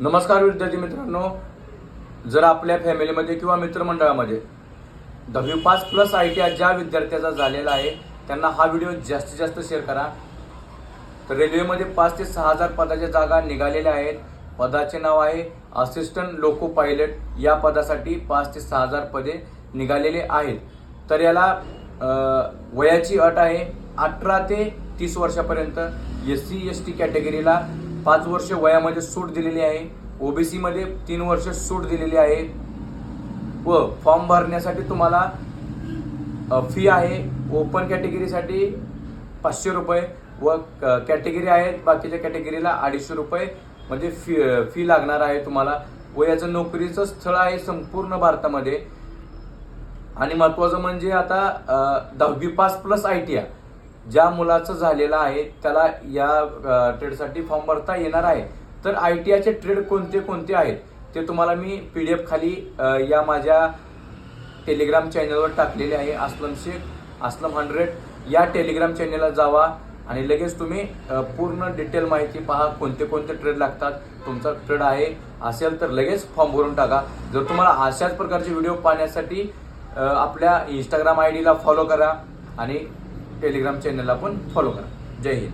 नमस्कार विद्यार्थी मित्रांनो. जर आपल्या फॅमिलीमध्ये किंवा मित्रमंडळामध्ये दहावी पास प्लस आय टी ज्या विद्यार्थ्याचा झालेला आहे त्यांना हा व्हिडिओ जास्तीत जास्त शेअर करा. तर रेल्वेमध्ये पाच ते सहा हजार पदाच्या जागा निघालेल्या आहेत. पदाचे नाव आहे असिस्टंट लोको पायलट या पदासाठी पाच ते सहा हजार पदे निघालेले आहेत. तर याला वयाची अट आहे अठरा ते तीस वर्षापर्यंत. एस सी एस टी कॅटेगरीला पाच वर्ष वयामध्ये सूट दिलेली आहे. ओबीसीमध्ये तीन वर्ष सूट दिलेली आहे. व फॉर्म भरण्यासाठी तुम्हाला फी आहे. ओपन कॅटेगरीसाठी पाचशे रुपये व कॅटेगरी आहेत. बाकीच्या कॅटेगरीला अडीचशे रुपये म्हणजे फी फी लागणार आहे तुम्हाला. व याचं नोकरीचं स्थळ आहे संपूर्ण भारतामध्ये. आणि महत्त्वाचं म्हणजे आता दहावी pass plus I T I. ज्या मुलाचं झालेलं आहे त्याला या ट्रेडसाठी फॉर्म भरता येणार आहे. तर आय टी आयचे ट्रेड कोणते कोणते आहेत? ते तुम्हाला मी पी डी एफ खाली या माझ्या टेलिग्राम चॅनलवर टाकलेले आहे. असलम शेख असलम हंड्रेड या टेलिग्राम चॅनलला जावा आणि लगेच तुम्ही पूर्ण डिटेल माहिती पहा कोणते कोणते ट्रेड लागतात. तुमचा ट्रेड आहे असेल तर लगेच फॉर्म भरून टाका. जर तुम्हाला अशाच प्रकारचे व्हिडिओ पाहण्यासाठी आपल्या इंस्टाग्राम आय डीला फॉलो करा आणि टेलिग्राम चॅनलला पण फॉलो करा. जय हिंद.